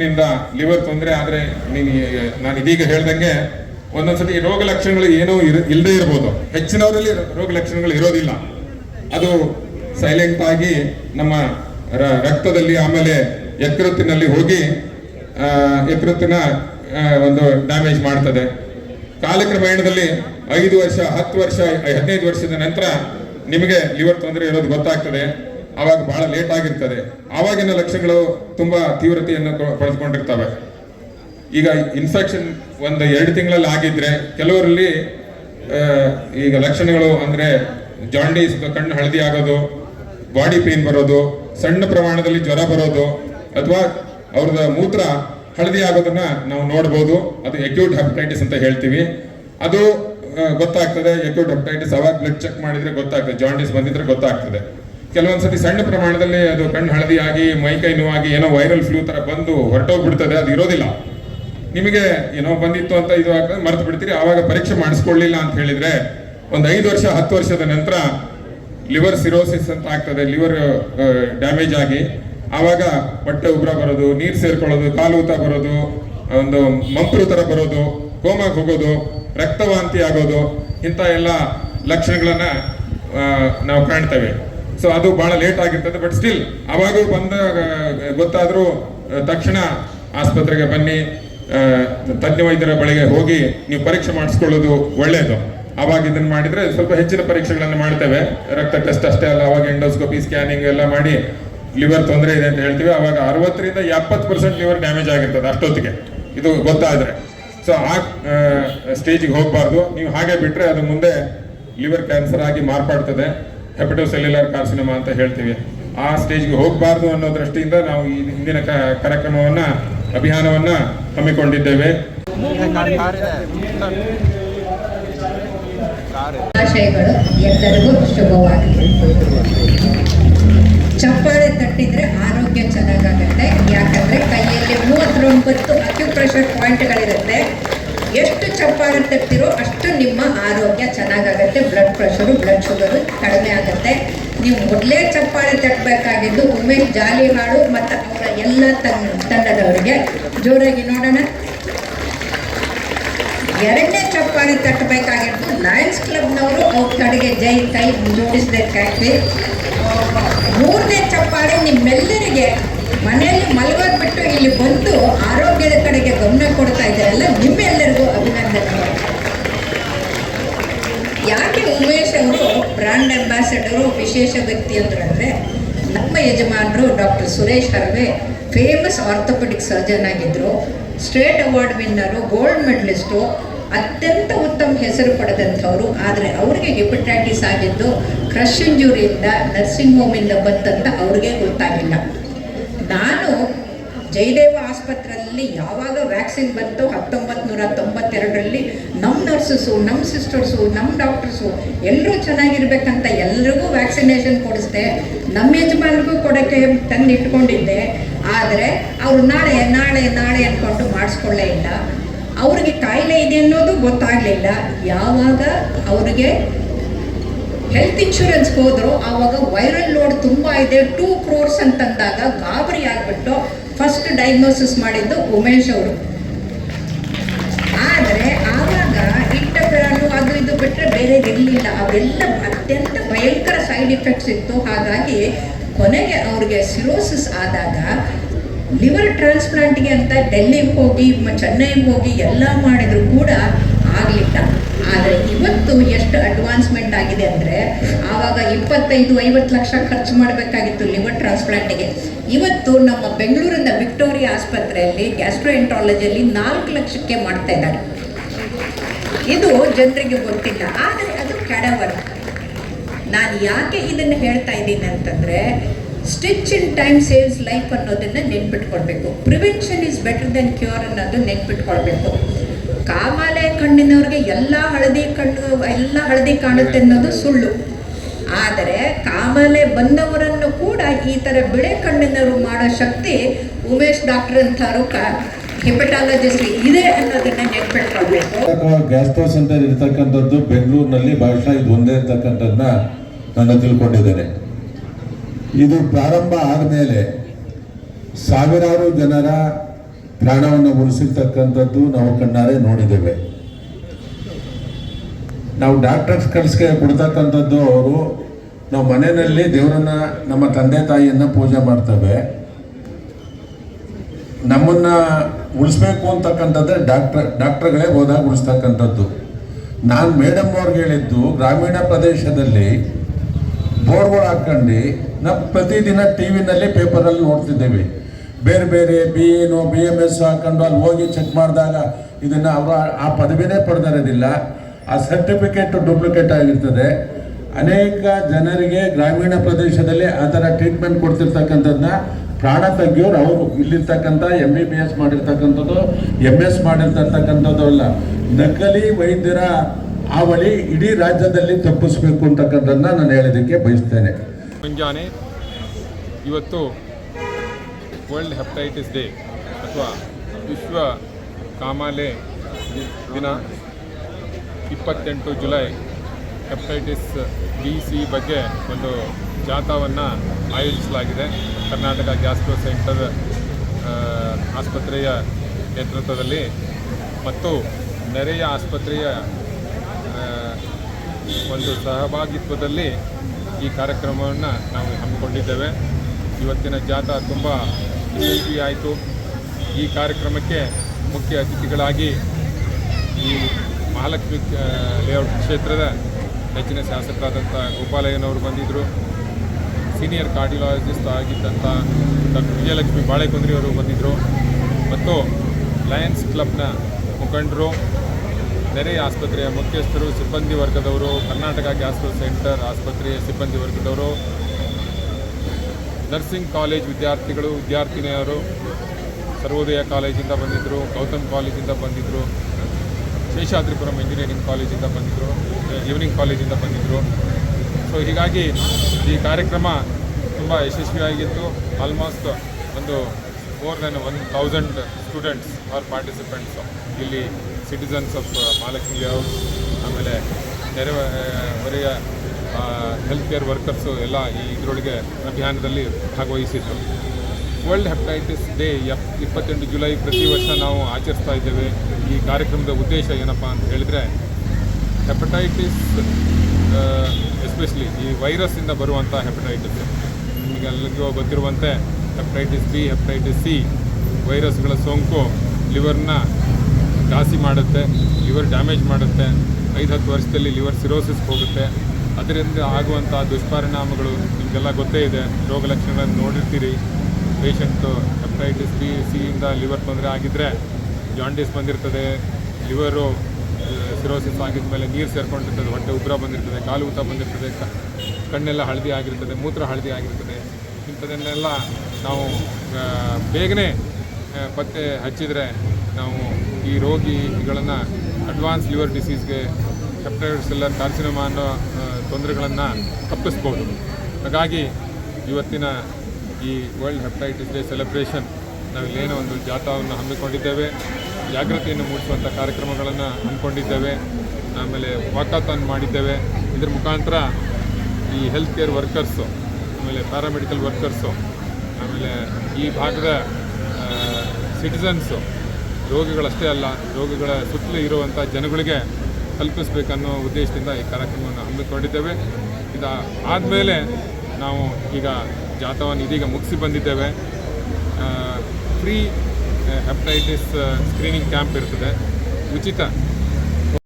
ರೀತಿಯಿಂದ ಲಿವರ್ ತೊಂದರೆ ಆದ್ರೆ ನೀನು ನಾನು ಇದೀಗ ಹೇಳ್ದಂಗೆ ಒಂದೊಂದ್ಸತಿ ರೋಗ ಲಕ್ಷಣಗಳು ಏನೂ ಇರ ಇಲ್ಲದೆ ಇರ್ಬೋದು. ಹೆಚ್ಚಿನವರಲ್ಲಿ ರೋಗ ಲಕ್ಷಣಗಳು ಇರೋದಿಲ್ಲ. ಅದು ಸೈಲೆಂಟ್ ಆಗಿ ನಮ್ಮ ರಕ್ತದಲ್ಲಿ ಆಮೇಲೆ ಯಕೃತ್ತಿನಲ್ಲಿ ಹೋಗಿ ಯಕೃತ್ತಿನ ಒಂದು ಡ್ಯಾಮೇಜ್ ಮಾಡ್ತದೆ. ಕಾಲಕ್ರಮೇಣದಲ್ಲಿ ಐದು ವರ್ಷ, ಹತ್ತು ವರ್ಷ, ಹದಿನೈದು ವರ್ಷದ ನಂತರ ನಿಮಗೆ ಲಿವರ್ ತೊಂದರೆ ಇರೋದು ಗೊತ್ತಾಗ್ತದೆ. ಆವಾಗ ಬಹಳ ಲೇಟ್ ಆಗಿರ್ತದೆ. ಆವಾಗಿನ ಲಕ್ಷಣಗಳು ತುಂಬಾ ತೀವ್ರತೆಯನ್ನು ಪಡೆದುಕೊಂಡಿರ್ತವೆ ಈಗ ಇನ್ಫೆಕ್ಷನ್ ಒಂದು ಎರಡು ತಿಂಗಳಲ್ಲಿ ಆಗಿದ್ರೆ ಕೆಲವರಲ್ಲಿ ಈಗ ಲಕ್ಷಣಗಳು ಅಂದ್ರೆ ಜಾಂಡೀಸ್ ಕಣ್ಣು ಹಳದಿ ಆಗೋದು ಬಾಡಿ ಪೇನ್ ಬರೋದು, ಸಣ್ಣ ಪ್ರಮಾಣದಲ್ಲಿ ಜ್ವರ ಬರೋದು, ಅಥವಾ ಅವ್ರದ ಮೂತ್ರ ಹಳದಿ ಆಗೋದನ್ನ ನಾವು ನೋಡ್ಬೋದು. ಅದು ಎಕ್ಯೂಟ್ ಹೆಪಟೈಟಿಸ್ ಅಂತ ಹೇಳ್ತೀವಿ. ಅದು ಗೊತ್ತಾಗ್ತದೆ. ಎಕ್ಯೂಟ್ ಹೆಪಟೈಟಿಸ್ ಅವಾಗ ಬ್ಲಡ್ ಚೆಕ್ ಮಾಡಿದ್ರೆ ಗೊತ್ತಾಗ್ತದೆ. ಜಾಂಡೀಸ್ ಬಂದಿದ್ರೆ ಗೊತ್ತಾಗ್ತದೆ. ಕೆಲವೊಂದ್ಸತಿ ಸಣ್ಣ ಪ್ರಮಾಣದಲ್ಲಿ ಅದು ಕಣ್ಣು ಹಳದಿ ಆಗಿ ಮೈ ಕೈ ನೋವಾಗಿ ಏನೋ ವೈರಲ್ ಫ್ಲೂ ತರ ಬಂದು ಹೊರಟೋಗ್ಬಿಡ್ತದೆ, ಅದು ಇರೋದಿಲ್ಲ. ನಿಮಗೆ ಏನೋ ಬಂದಿತ್ತು ಅಂತ ಇದು ಆಗ್ತದೆ, ಮರ್ತು ಬಿಡ್ತೀರಿ. ಆವಾಗ ಪರೀಕ್ಷೆ ಮಾಡಿಸ್ಕೊಳ್ಳಿಲ್ಲ ಅಂತ ಹೇಳಿದ್ರೆ ಒಂದು ಐದು ವರ್ಷ, ಹತ್ತು ವರ್ಷದ ನಂತರ ಲಿವರ್ ಸಿರೋಸಿಸ್ ಅಂತ ಆಗ್ತದೆ, ಲಿವರ್ ಡ್ಯಾಮೇಜ್ ಆಗಿ ಆವಾಗ ಹೊಟ್ಟೆ ಉಗ್ರ ಬರೋದು, ನೀರು ಸೇರ್ಕೊಳ್ಳೋದು, ಕಾಲು ಊತ ಬರೋದು ಒಂದು ಮಂಪರು ತರ ಬರೋದು ಕೋಮಾಗ್ ಹೋಗೋದು, ರಕ್ತವಾಂತಿ ಆಗೋದು, ಇಂಥ ಎಲ್ಲ ಲಕ್ಷಣಗಳನ್ನು ನಾವು ಕಾಣ್ತೇವೆ. ಸೊ ಅದು ಬಹಳ ಲೇಟ್ ಆಗಿರ್ತದೆ ಬಟ್ ಸ್ಟಿಲ್ ಅವಾಗ ಬಂದ ಗೊತ್ತಾದರೂ ತಕ್ಷಣ ಆಸ್ಪತ್ರೆಗೆ ಬನ್ನಿ ತಜ್ಞ ವೈದ್ಯರ ಬಳಿಗೆ ಹೋಗಿ ನೀವು ಪರೀಕ್ಷೆ ಮಾಡಿಸ್ಕೊಳ್ಳೋದು ಒಳ್ಳೆಯದು ಅವಾಗ ಇದನ್ನ ಮಾಡಿದ್ರೆ ಸ್ವಲ್ಪ ಹೆಚ್ಚಿನ ಪರೀಕ್ಷೆಗಳನ್ನು ಮಾಡ್ತೇವೆ. ರಕ್ತ ಟೆಸ್ಟ್ ಅಷ್ಟೇ ಅಲ್ಲ, ಅವಾಗ ಎಂಡೋಸ್ಕೋಪಿ ಸ್ಕ್ಯಾನಿಂಗ್ ಎಲ್ಲ ಮಾಡಿ ಲಿವರ್ ತೊಂದರೆ ಇದೆ ಅಂತ ಹೇಳ್ತೀವಿ. ಅವಾಗ ಅರವತ್ತರಿಂದ ಎಪ್ಪತ್ತು ಪರ್ಸೆಂಟ್ ಲಿವರ್ ಡ್ಯಾಮೇಜ್ ಆಗಿರ್ತದೆ ಅಷ್ಟೊತ್ತಿಗೆ. ಇದು ಗೊತ್ತಾದ್ರೆ. ಸೊ ಆ ಸ್ಟೇಜಿಗೆ ಹೋಗಬಾರ್ದು. ನೀವು ಹಾಗೆ ಬಿಟ್ರೆ ಅದು ಮುಂದೆ ಲಿವರ್ ಕ್ಯಾನ್ಸರ್ ಆಗಿ ಮಾರ್ಪಾಡ್ತದೆ. ಹೆಪಟೋಸೆಲ್ಯುಲರ್ ಕಾರ್ಸಿನಮಾ ಅಂತ ಹೇಳ್ತೀವಿ. ಆ ಸ್ಟೇಜ್ಗೆ ಹೋಗಬಾರ್ದು ಅನ್ನೋ ದೃಷ್ಟಿಯಿಂದ ನಾವು ಈ ಹಿಂದಿನ ಕಾರ್ಯಕ್ರಮವನ್ನು ಕಾರ್ಯಕ್ರಮವನ್ನ ಅಭಿಯಾನವನ್ನ ಹಮ್ಮಿಕೊಂಡಿದ್ದೇವೆ. ಆಶಯಗಳು ಎಲ್ಲರಿಗೂ ಶುಭವಾಗಲಿ. ಚಪ್ಪಾಳೆ ತಟ್ಟಿದ್ರೆ ಆರೋಗ್ಯ ಚೆನ್ನಾಗಾಗತ್ತೆ. ಯಾಕಂದ್ರೆ ಕೈಯಲ್ಲಿ ಮೂವತ್ತೊಂಬತ್ತು ಅಕ್ಯುಪ್ರೆಷರ್ ಪಾಯಿಂಟ್ಗಳಿರುತ್ತೆ ಎಷ್ಟು ಚಪ್ಪಾಳೆ ತಟ್ಟಿರೋ ಅಷ್ಟು ನಿಮ್ಮ ಆರೋಗ್ಯ ಚೆನ್ನಾಗಾಗತ್ತೆ. ಬ್ಲಡ್ ಪ್ರೆಷರು ಬ್ಲಡ್ ಶುಗರು ಕಡಿಮೆ ಆಗುತ್ತೆ. ನೀವು ಮೊದಲೇ ಚಪ್ಪಾಳೆ ತಟ್ಟಬೇಕಾಗಿದ್ದು ಉಮೇಶ್ ಜಾಲಿ ಹಾಡು ಮತ್ತು ಅವರ ಎಲ್ಲ ತನ್ನ ತಂಡದವರಿಗೆ ಜೋರಾಗಿ ನೋಡೋಣ. ಎರಡನೇ ಚಪ್ಪಾಳೆ ತಟ್ಟಬೇಕಾಗಿದ್ದು ಲಯನ್ಸ್ ಕ್ಲಬ್ನವರು ಅವ್ರ ಕಡೆಗೆ ಜೈ ಕೈ ಜೋಡಿಸಬೇಕಾಗ್ತಿ ಮೂರನೇ ಚಪ್ಪಾಳೆ ನಿಮ್ಮೆಲ್ಲರಿಗೆ ಮನೆಯಲ್ಲಿ ಮಲಗೋದ್ಬಿಟ್ಟು ಇಲ್ಲಿ ಬಂದು ಆರೋಗ್ಯದ ಕಡೆಗೆ ಗಮನ ಕೊಡ್ತಾ ಇದ್ದಾರಲ್ಲ ಅಭಿನಂದನೆಗಳು ಯಾಕೆ ಉಮೇಶ್ ಅವರು ಬ್ರ್ಯಾಂಡ್ ಅಂಬಾಸಡರು, ವಿಶೇಷ ವ್ಯಕ್ತಿ ಅಂತಂದ್ರೆ ನಮ್ಮ ಯಜಮಾನರು doctor Suresh Harve famous orthopaedic surgeon ಆಗಿದ್ರು state award winner gold medallist ಅತ್ಯಂತ ಉತ್ತಮ ಹೆಸರು ಪಡೆದಂಥವ್ರು. ಆದರೆ ಅವರಿಗೆ ಹೆಪಟೈಟಿಸ್ ಆಗಿದ್ದು ಕ್ರಶ್ ಇಂಜುರಿಯಿಂದ ನರ್ಸಿಂಗ್ ಹೋಮಿಂದ ಬಂತಂತ ಅವ್ರಿಗೆ ಗೊತ್ತಾಗಿಲ್ಲ. ನಾನು ಜಯದೇವ ಆಸ್ಪತ್ರೆಯಲ್ಲಿ ಯಾವಾಗ ವ್ಯಾಕ್ಸಿನ್ ಬಂತು ಹತ್ತೊಂಬತ್ತು ನೂರ ತೊಂಬತ್ತೆರಡರಲ್ಲಿ ನಮ್ಮ ನರ್ಸಸ್ಸು ನಮ್ಮ ಸಿಸ್ಟರ್ಸು ನಮ್ಮ ಡಾಕ್ಟರ್ಸು ಎಲ್ಲರೂ ಚೆನ್ನಾಗಿರ್ಬೇಕಂತ ಎಲ್ರಿಗೂ ವ್ಯಾಕ್ಸಿನೇಷನ್ ಕೊಡಿಸ್ದೆ. ನಮ್ಮ ಯಜಮಾನ್ರಿಗೂ ಕೊಡೋಕ್ಕೆ ತಂದು ಇಟ್ಕೊಂಡಿದ್ದೆ ಆದರೆ ಅವರು ನಾಳೆ ನಾಳೆ ನಾಳೆ ಅಂದ್ಕೊಂಡು ಮಾಡಿಸ್ಕೊಳ್ಳೇ ಇಲ್ಲ. ಅವ್ರಿಗೆ ಕಾಯಿಲೆ ಇದೆ ಅನ್ನೋದು ಗೊತ್ತಾಗಲಿಲ್ಲ. ಯಾವಾಗ ಅವ್ರಿಗೆ ಹೆಲ್ತ್ ಇನ್ಶೂರೆನ್ಸ್ ಹೋದ್ರು, ಆವಾಗ ವೈರಲ್ ಲೋಡ್ ತುಂಬ ಇದೆ. ಟೂ ಕ್ರೋರ್ಸ್ ಅಂತಂದಾಗ ಗಾಬರಿ ಆಗ್ಬಿಟ್ಟು ಫಸ್ಟ್ ಡಯಾಗ್ನೋಸಿಸ್ ಮಾಡಿದ್ದು ಉಮೇಶ್ ಅವರು. ಆದರೆ ಆವಾಗ ಇಂಟಗ್ರಾನು ಅದು ಇದು ಬಿಟ್ಟರೆ ಬೇರೆ ಇರಲಿಲ್ಲ. ಅವೆಲ್ಲ ಅತ್ಯಂತ ಭಯಂಕರ ಸೈಡ್ ಇಫೆಕ್ಟ್ಸ್ ಇತ್ತು. ಹಾಗಾಗಿ ಕೊನೆಗೆ ಅವ್ರಿಗೆ ಸಿರೋಸಿಸ್ ಆದಾಗ ಲಿವರ್ ಟ್ರಾನ್ಸ್ಪ್ಲಾಂಟ್ಗೆ ಅಂತ ಡೆಲ್ಲಿಗೆ ಹೋಗಿ ಚೆನ್ನೈಗೆ ಹೋಗಿ ಎಲ್ಲ ಮಾಡಿದ್ರು ಕೂಡ ಆಗಲಿಲ್ಲ ಆದರೆ ಇವತ್ತು ಎಷ್ಟು ಅಡ್ವಾನ್ಸ್ಮೆಂಟ್ ಆಗಿದೆ ಅಂದರೆ ಆವಾಗ ಇಪ್ಪತ್ತೈದು, ಐವತ್ತು ಲಕ್ಷ ಖರ್ಚು ಮಾಡಬೇಕಾಗಿತ್ತು ಲಿವರ್ ಟ್ರಾನ್ಸ್ಪ್ಲಾಂಟಿಗೆ ಇವತ್ತು ನಮ್ಮ ಬೆಂಗಳೂರಿನ ವಿಕ್ಟೋರಿಯಾ ಆಸ್ಪತ್ರೆಯಲ್ಲಿ ಗ್ಯಾಸ್ಟ್ರೋಎಂಟ್ರಾಲಜಿಯಲ್ಲಿ ನಾಲ್ಕು ಲಕ್ಷಕ್ಕೆ ಮಾಡ್ತಾ ಇದ್ದಾರೆ. ಇದು ಜನರಿಗೆ ಗೊತ್ತಿಲ್ಲ, ಆದರೆ ಅದು ಕೆಡವರ್. ನಾನು ಯಾಕೆ ಇದನ್ನು ಹೇಳ್ತಾ ಇದ್ದೀನಿ ಅಂತಂದರೆ stitch in time saves life ಅನ್ನೋದನ್ನು ನೆನ್ಪಿಟ್ಕೊಳ್ಬೇಕು. Prevention is better than cure ಅನ್ನೋದು ನೆನ್ಪಿಟ್ಕೊಳ್ಬೇಕು. ಕಾಮಾಲೆ ಕಣ್ಣಿನವ್ರಿಗೆ ಎಲ್ಲ ಹಳದಿ ಕಣ್ಣು ಎಲ್ಲ ಹಳದಿ ಕಾಣುತ್ತೆ ಅನ್ನೋದು ಸುಳ್ಳು. ಆದರೆ ಕಾಮಾಲೆ ಬಂದವರನ್ನು ಕೂಡ ಈ ಥರ ಬಿಳೆ ಕಣ್ಣಿನವರು ಮಾಡೋ ಶಕ್ತಿ ಉಮೇಶ್ ಡಾಕ್ಟರ್ ಅಂತಾರು ಕ ಹೆಪಟಾಲಜಿಸ್ಟ್ ಇದೆ ಅನ್ನೋದನ್ನ ನೆನ್ಪಿಟ್ಕೊಳ್ಬೇಕು. ಗ್ಯಾಸ್ಟ್ರೋ ಸೆಂಟರ್ ಇರ್ತಕ್ಕಂಥದ್ದು ಬೆಂಗಳೂರಿನಲ್ಲಿ ಬಹುಶಃ ಇದು ಒಂದೇ ಇರ್ತಕ್ಕಂಥದ್ದನ್ನ ನಾನು ತಿಳ್ಕೊಂಡಿದ್ದೇನೆ. ಇದು ಪ್ರಾರಂಭ ಆದಮೇಲೆ ಸಾವಿರಾರು ಜನರ ಪ್ರಾಣವನ್ನು ಉಳಿಸಿರ್ತಕ್ಕಂಥದ್ದು ನಾವು ಕಣ್ಣಾರೆ ನೋಡಿದ್ದೇವೆ. ನಾವು ಡಾಕ್ಟರ್ಸ್ ಕಳಿಸ್ಕೆ ಕೊಡ್ತಕ್ಕಂಥದ್ದು ಅವರು, ನಾವು ಮನೆಯಲ್ಲಿ ದೇವರನ್ನ, ನಮ್ಮ ತಂದೆ ತಾಯಿಯನ್ನ ಪೂಜೆ ಮಾಡ್ತೇವೆ. ನಮ್ಮನ್ನ ಉಳಿಸ್ಬೇಕು ಅಂತಕ್ಕಂಥದ್ದೇ ಡಾಕ್ಟರ್, ಡಾಕ್ಟರ್ಗಳೇ ಹೋದಾಗ ಉಳಿಸ್ತಕ್ಕಂಥದ್ದು. ನಾನು ಮೇಡಮ್ ಅವ್ರಿಗೆ ಹೇಳಿದ್ದು, ಗ್ರಾಮೀಣ ಪ್ರದೇಶದಲ್ಲಿ ಬೋರ್ಗಳು ಹಾಕ್ಕೊಂಡು ನಾವು ಪ್ರತಿದಿನ ಟಿ ವಿನಲ್ಲಿ ಪೇಪರಲ್ಲಿ ನೋಡ್ತಿದ್ದೇವೆ. ಬೇರೆ ಬೇರೆ B O B M S ಹಾಕೊಂಡು ಅಲ್ಲಿ ಹೋಗಿ ಚೆಕ್ ಮಾಡಿದಾಗ ಇದನ್ನು ಅವರು ಆ ಪದವಿನೇ ಪಡೆದಿರೋದಿಲ್ಲ. ಆ ಸರ್ಟಿಫಿಕೇಟ್ ಡೂಪ್ಲಿಕೇಟ್ ಆಗಿರ್ತದೆ. ಅನೇಕ ಜನರಿಗೆ ಗ್ರಾಮೀಣ ಪ್ರದೇಶದಲ್ಲಿ ಆ ಥರ ಟ್ರೀಟ್ಮೆಂಟ್ ಕೊಡ್ತಿರ್ತಕ್ಕಂಥದ್ದನ್ನ ಪ್ರಾಣ ತೆಗಿಯೋರು ಅವರು. ಇಲ್ಲಿರ್ತಕ್ಕಂಥ ಎಂ ಬಿ ಬಿ ಎಸ್ ಮಾಡಿರ್ತಕ್ಕಂಥದ್ದು ಎಂ ಎಸ್ ಮಾಡಿರ್ತಕ್ಕಂಥದ್ದು ಅಲ್ಲ ನಕಲಿ ವೈದ್ಯರ ಹಾವಳಿ ಇಡೀ ರಾಜ್ಯದಲ್ಲಿ ತಪ್ಪಿಸ್ಬೇಕು ಅಂತಕ್ಕಂಥದ್ದನ್ನ ನಾನು ಹೇಳೋದಕ್ಕೆ ಬಯಸ್ತೇನೆ. ಮುಂಜಾನೆ ಇವತ್ತು ವರ್ಲ್ಡ್ ಹೆಪಟೈಟಿಸ್ ಡೇ ಅಥವಾ ವಿಶ್ವ ಕಾಮಾಲೆ ದಿನ ಇಪ್ಪತ್ತೆಂಟು ಜುಲೈ ಹೆಪಟೈಟಿಸ್ ಬಿ ಸಿ ಬಗ್ಗೆ ಒಂದು ಜಾಥಾವನ್ನು ಆಯೋಜಿಸಲಾಗಿದೆ. ಕರ್ನಾಟಕ ಗ್ಯಾಸ್ಟ್ರೋ ಸೆಂಟರ್ ಆಸ್ಪತ್ರೆಯ ನೇತೃತ್ವದಲ್ಲಿ ಮತ್ತು ನೆರೆಯ ಆಸ್ಪತ್ರೆಯ ಒಂದು ಸಹಭಾಗಿತ್ವದಲ್ಲಿ ಈ ಕಾರ್ಯಕ್ರಮವನ್ನು ನಾವು ಹಮ್ಮಿಕೊಂಡಿದ್ದೇವೆ. ಇವತ್ತಿನ ಜಾಥಾ ತುಂಬ ಯಶಸ್ವಿಯಾಯಿತು ಈ ಕಾರ್ಯಕ್ರಮಕ್ಕೆ ಮುಖ್ಯ ಅತಿಥಿಗಳಾಗಿ ಈ ಮಹಾಲಕ್ಷ್ಮಿ ಲೇಔಟ್ ಕ್ಷೇತ್ರದ ನೆಚ್ಚಿನ ಶಾಸಕರಾದಂಥ ಗೋಪಾಲಯ್ಯನವರು ಬಂದಿದ್ದರು ಸೀನಿಯರ್ ಕಾರ್ಡಿಯಾಲಜಿಸ್ಟ್ ಆಗಿದ್ದಂಥ ಡಾಕ್ಟರ್ ವಿಜಯಲಕ್ಷ್ಮಿ ಬಾಳೆಕುಂದ್ರಿ ಅವರು ಬಂದಿದ್ದರು ಮತ್ತು ಲಯನ್ಸ್ ಕ್ಲಬ್ನ ಮುಖಂಡರು ನೆರೆಯ ಆಸ್ಪತ್ರೆಯ ಮುಖ್ಯಸ್ಥರು, ಸಿಬ್ಬಂದಿ ವರ್ಗದವರು, ಕರ್ನಾಟಕ ಗ್ಯಾಸ್ಟ್ರೋ ಸೆಂಟರ್ ಆಸ್ಪತ್ರೆಯ ಸಿಬ್ಬಂದಿ ವರ್ಗದವರು ನರ್ಸಿಂಗ್ ಕಾಲೇಜ್ ವಿದ್ಯಾರ್ಥಿಗಳು, ವಿದ್ಯಾರ್ಥಿನಿಯರು ಸರ್ವೋದಯ ಕಾಲೇಜಿಂದ ಬಂದಿದ್ದರು ಗೌತಮ್ ಕಾಲೇಜಿಂದ ಬಂದಿದ್ದರು ಶೇಷಾದ್ರಿಪುರಂ ಇಂಜಿನಿಯರಿಂಗ್ ಕಾಲೇಜಿಂದ ಬಂದಿದ್ದರು ಈವ್ನಿಂಗ್ ಕಾಲೇಜಿಂದ ಬಂದಿದ್ದರು ಸೊ ಹೀಗಾಗಿ ಈ ಕಾರ್ಯಕ್ರಮ ತುಂಬ ಯಶಸ್ವಿಯಾಗಿತ್ತು. ಆಲ್ಮೋಸ್ಟ್ ಒಂದು more than one thousand students are participants ಇಲ್ಲಿ ಸಿಟಿಸನ್ಸ್ ಆಫ್ ಮಹಾಲಕ್ಷ್ಮಿ ಆಮೇಲೆ ನೆರೆ ಹೊರೆಯ ಹೆಲ್ತ್ ಕೇರ್ ವರ್ಕರ್ಸು ಎಲ್ಲ ಈ ಇದರೊಳಗೆ ಅಭಿಯಾನದಲ್ಲಿ ಭಾಗವಹಿಸಿದ್ರು. ವರ್ಲ್ಡ್ ಹೆಪಟೈಟಿಸ್ ಡೇ ಎಪ್ ಇಪ್ಪತ್ತೆಂಟು ಜುಲೈ ಪ್ರತಿ ವರ್ಷ ನಾವು ಆಚರಿಸ್ತಾ ಇದ್ದೇವೆ. ಈ ಕಾರ್ಯಕ್ರಮದ ಉದ್ದೇಶ ಏನಪ್ಪ ಅಂತ ಹೇಳಿದರೆ ಹೆಪಟೈಟಿಸ್ ಎಸ್ಪೆಷಲಿ ಈ ವೈರಸ್ಸಿಂದ ಬರುವಂಥ ಹೆಪಟೈಟಿಸ್ ನಿಮಗೆಲ್ಲರಿಗೂ ಗೊತ್ತಿರುವಂತೆ ಹೆಪಟೈಟಿಸ್ ಬಿ ಹೆಪಟೈಟಿಸ್ ಸಿ ವೈರಸ್ಗಳ ಸೋಂಕು ಲಿವರ್ನ ಜಾಸ್ತಿ ಮಾಡುತ್ತೆ ಲಿವರ್ ಡ್ಯಾಮೇಜ್ ಮಾಡುತ್ತೆ. ಐದು ಹತ್ತು ವರ್ಷದಲ್ಲಿ ಲಿವರ್ ಸಿರೋಸಿಸ್ ಹೋಗುತ್ತೆ. ಅದರಿಂದ ಆಗುವಂಥ ದುಷ್ಪರಿಣಾಮಗಳು ನಿಮಗೆಲ್ಲ ಗೊತ್ತೇ ಇದೆ. ರೋಗ ಲಕ್ಷಣಗಳನ್ನು ನೋಡಿರ್ತೀರಿ. ಪೇಷಂಟು ಹೆಪಟೈಟಿಸ್ ಬಿ ಸಿಯಿಂದ ಲಿವರ್ ತೊಂದರೆ ಆಗಿದ್ದರೆ ಜಾಂಡಿಸ್ ಬಂದಿರ್ತದೆ. ಲಿವರು ಸಿರೋಸಿಸ್ ಆಗಿದ ಮೇಲೆ ನೀರು ಸೇರ್ಕೊಂಡಿರ್ತದೆ. ಹೊಟ್ಟೆ ಉಗ್ರ ಬಂದಿರ್ತದೆ. ಕಾಲು ಊತ ಬಂದಿರ್ತದೆ. ಕಣ್ಣೆಲ್ಲ ಹಳದಿ ಆಗಿರ್ತದೆ. ಮೂತ್ರ ಹಳದಿ ಆಗಿರ್ತದೆ. ಇಂಥದನ್ನೆಲ್ಲ ನಾವು ಬೇಗನೆ ಪತ್ತೆ ಹಚ್ಚಿದರೆ ನಾವು ಈ ರೋಗಿಗಳನ್ನು ಅಡ್ವಾನ್ಸ್ ಲಿವರ್ ಡಿಸೀಸ್ಗೆ ಸೆಲ್ಲರ್ ಕಾರ್ಸಿನೋಮಾ ಅನ್ನೋ ತೊಂದರೆಗಳನ್ನು ತಪ್ಪಿಸ್ಬೋದು. ಹಾಗಾಗಿ ಇವತ್ತಿನ ಈ ವರ್ಲ್ಡ್ ಹೆಪಟೈಟಿಸ್ ಡೇ ಸೆಲೆಬ್ರೇಷನ್ ನಾವಿಲ್ಲೇನೋ ಒಂದು ಜಾಥಾವನ್ನು ಹಮ್ಮಿಕೊಂಡಿದ್ದೇವೆ, ಜಾಗೃತಿಯನ್ನು ಮೂಡಿಸುವಂಥ ಕಾರ್ಯಕ್ರಮಗಳನ್ನು ಹಮ್ಮಿಕೊಂಡಿದ್ದೇವೆ, ಆಮೇಲೆ ವಾಕಾಥಾನ್ ಮಾಡಿದ್ದೇವೆ. ಇದ್ರ ಮುಖಾಂತರ ಈ ಹೆಲ್ತ್ ಕೇರ್ ವರ್ಕರ್ಸು ಆಮೇಲೆ ಪ್ಯಾರಾಮೆಡಿಕಲ್ ವರ್ಕರ್ಸು ಆಮೇಲೆ ಈ ಭಾಗದ ಸಿಟಿಸನ್ಸು ರೋಗಿಗಳಷ್ಟೇ ಅಲ್ಲ, ರೋಗಿಗಳ ಸುತ್ತಲೂ ಇರುವಂಥ ಜನಗಳಿಗೆ ತಲುಪಿಸ್ಬೇಕನ್ನೋ ಉದ್ದೇಶದಿಂದ ಈ ಕಾರ್ಯಕ್ರಮವನ್ನು ಹಮ್ಮಿಕೊಂಡಿದ್ದೇವೆ. ಇದು ಆದಮೇಲೆ ನಾವು ಈಗ ಜಾಥಾವನ್ನು ಇದೀಗ ಮುಗಿಸಿ ಬಂದಿದ್ದೇವೆ. ಫ್ರೀ ಹೆಪಟೈಟಿಸ್ ಸ್ಕ್ರೀನಿಂಗ್ ಕ್ಯಾಂಪ್ ಇರ್ತದೆ. ಉಚಿತ